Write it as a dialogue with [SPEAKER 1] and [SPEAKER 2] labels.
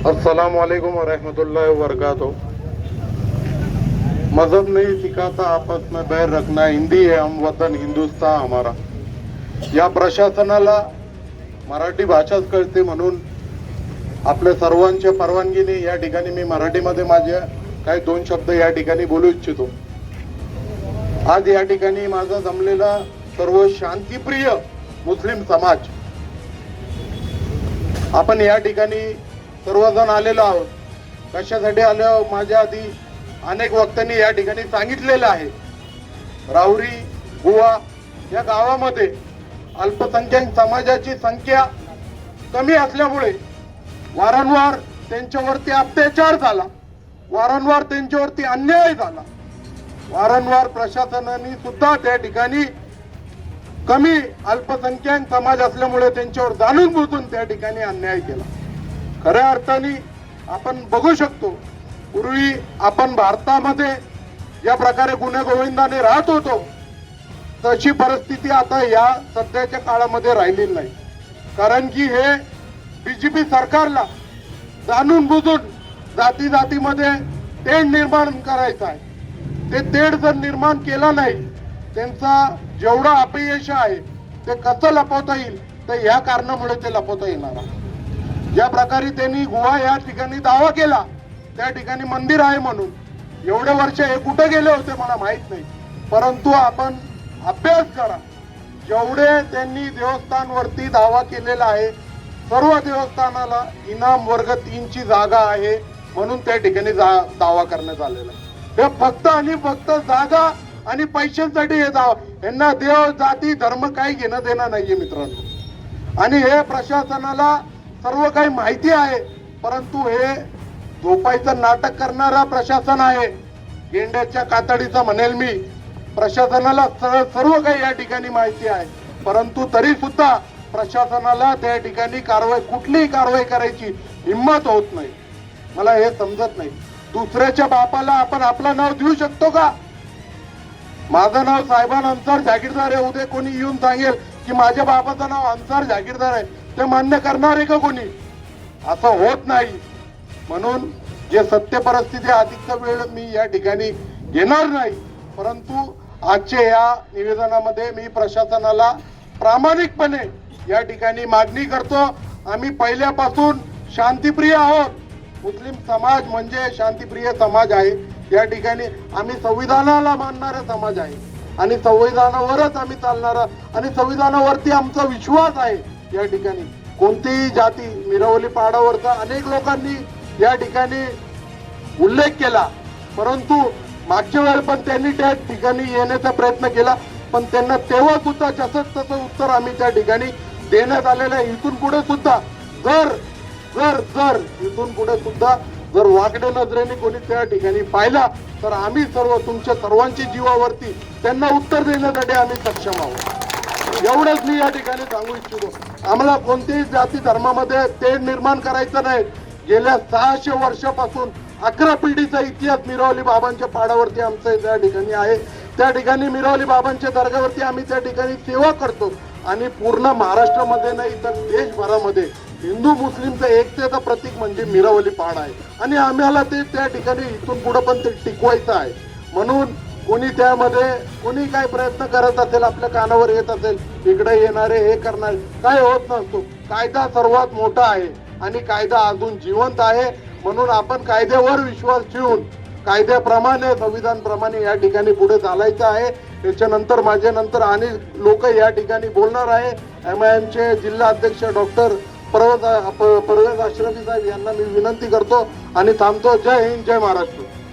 [SPEAKER 1] अस्सलाम वालेकुम वरहमतुल्लाहि वबरकातुहू। मजहब नहीं सिखाता आपस में बैर रखना हिंदी है हम वतन हिंदुस्तान हमारा। या प्रशासनाला मराठी भाषाच कळते म्हणून आपल्या सर्वांच्या परवानगीने या ठिकाणी मी मराठीमध्ये माझे काही दोन शब्द या ठिकाणी बोलू इच्छितो. आज या ठिकाणी माझा जमलेला सर्व शांतिप्रिय मुस्लिम समाज आपण या ठिकाणी सर्वजण आलेलो आहोत. कशासाठी आलो माझ्या आधी अनेक वक्त्यांनी या ठिकाणी सांगितलेलं आहे. राहुरी गोवा या गावामध्ये अल्पसंख्याक समाजाची संख्या कमी असल्यामुळे वारंवार त्यांच्यावरती अत्याचार झाला. वारंवार त्यांच्यावरती अन्याय झाला. वारंवार प्रशासनाने सुद्धा त्या ठिकाणी कमी अल्पसंख्याक समाज असल्यामुळे त्यांच्यावर जाणून बुजून त्या ठिकाणी अन्याय केला. खऱ्या अर्थाने आपण बघू शकतो पूर्वी आपण भारतामध्ये या प्रकारे गुन्हेगोविंदाने राहत होतो. तशी परिस्थिती आता या सध्याच्या काळामध्ये राहिलेली नाही. कारण की हे बीजेपी सरकारला जाणून बुजून जाती जातीमध्ये तेढ निर्माण करायचं आहे. ते तेढ जर निर्माण केला नाही त्यांचा जेवढा अपयश आहे ते कसं लपवता येईल? तर या कारणामुळे ते लपवता येणार आहे. ज्या प्रकारे त्यांनी गुहा या ठिकाणी दावा केला त्या ठिकाणी मंदिर आहे म्हणून. एवढे वर्ष हे कुठं गेले होते मला माहीत नाही. परंतु आपण अभ्यास करा. जेवढे त्यांनी देवस्थानवरती दावा केलेला आहे सर्व देवस्थानाला इनाम वर्ग तीनची जागा आहे म्हणून त्या ठिकाणी जा- दावा करण्यात आलेला आहे. हे फक्त आणि फक्त जागा आणि पैशांसाठी हे दावा. यांना देव जाती धर्म काही घेणं देणं नाहीये मित्रांनो. आणि हे प्रशासनाला सर्व काही माहिती आहे परंतु हे झोपायचं नाटक करणारा प्रशासन आहे. गेंड्याच्या कातडीचा म्हणेल मी. प्रशासनाला सर्व काही या ठिकाणी माहिती आहे. परंतु तरी सुद्धा प्रशासनाला त्या ठिकाणी कारवाई कुठलीही कारवाई करायची हिंमत होत नाही. मला हे समजत नाही. दुसऱ्याच्या बापाला आपण आपलं नाव देऊ शकतो का? माझं नाव साहेबान अन्सार जागीरदार आहे. उद्या कोणी येऊन सांगेल की माझ्या बाबाचं नाव अन्सार जागीरदार आहे. ते मान्य करणार आहे का कोणी? असं होत नाही. म्हणून जे सत्य परिस्थिती अधिकचा वेळ मी या ठिकाणी घेणार नाही. परंतु आजच्या या निवेदनामध्ये मी प्रशासनाला प्रामाणिकपणे या ठिकाणी मागणी करतो. आम्ही पहिल्यापासून शांतीप्रिय आहोत. मुस्लिम समाज म्हणजे शांतीप्रिय समाज आहे. या ठिकाणी आम्ही संविधानाला मानणारा समाज आहे. आणि संविधानावरच आम्ही चालणारा आणि संविधानावरती आमचा विश्वास आहे. या ठिकाणी. कोणतीही जाती मिरवली पहाडावरचा अनेक लोकांनी या ठिकाणी उल्लेख केला. परंतु मागच्या वेळेला पण त्यांनी त्या ठिकाणी येण्याचा प्रयत्न केला. पण त्यांना तेव्हा सुद्धा जसं तसं उत्तर आम्ही त्या ठिकाणी देण्यात आलेलं आहे. इथून पुढे सुद्धा जर जर जर इथून पुढे सुद्धा जर वागड्या नजरेने कोणी त्या ठिकाणी पाहिला तर आम्ही सर्व तुमच्या सर्वांची जीवावरती त्यांना उत्तर देण्यासाठी आम्ही सक्षम आहोत. एवढंच मी या ठिकाणी सांगू इच्छितो. आम्हाला कोणत्याही जाती धर्मामध्ये तेढ निर्माण करायचं नाही. गेल्या सहाशे वर्षापासून अकरा पिढीचा इतिहास मिरावली बाबांच्या पाडावरती आमचा त्या ठिकाणी आहे. त्या ठिकाणी मिरावली बाबांच्या दर्गावरती आम्ही त्या ठिकाणी सेवा करतो. आणि पूर्ण महाराष्ट्रामध्ये नाही तर देशभरामध्ये हिंदू मुस्लिमचं एकतेचं प्रतीक म्हणजे मिरावली पहाड आहे. आणि आम्हाला ते त्या ठिकाणी इथून पुढं पण ते टिकवायचं आहे. म्हणून कोणी त्यामध्ये कोणी काय प्रयत्न करत असेल आपल्या कानावर येत असेल इकडे येणारे हे करणारे काय होत नसतो. कायदा सर्वात मोठा आहे आणि कायदा अजून जिवंत आहे. म्हणून आपण कायद्यावर विश्वास ठेवून कायद्याप्रमाणे संविधानप्रमाणे या ठिकाणी पुढे चालायचं आहे. त्याच्यानंतर माझ्यानंतर आणि लोक या ठिकाणी बोलणार आहे. एम आय एमचे जिल्हा अध्यक्ष डॉक्टर परवत परवेज अश्रफी साहेब यांना मी विनंती करतो आणि थांबतो. जय हिंद जय महाराष्ट्र.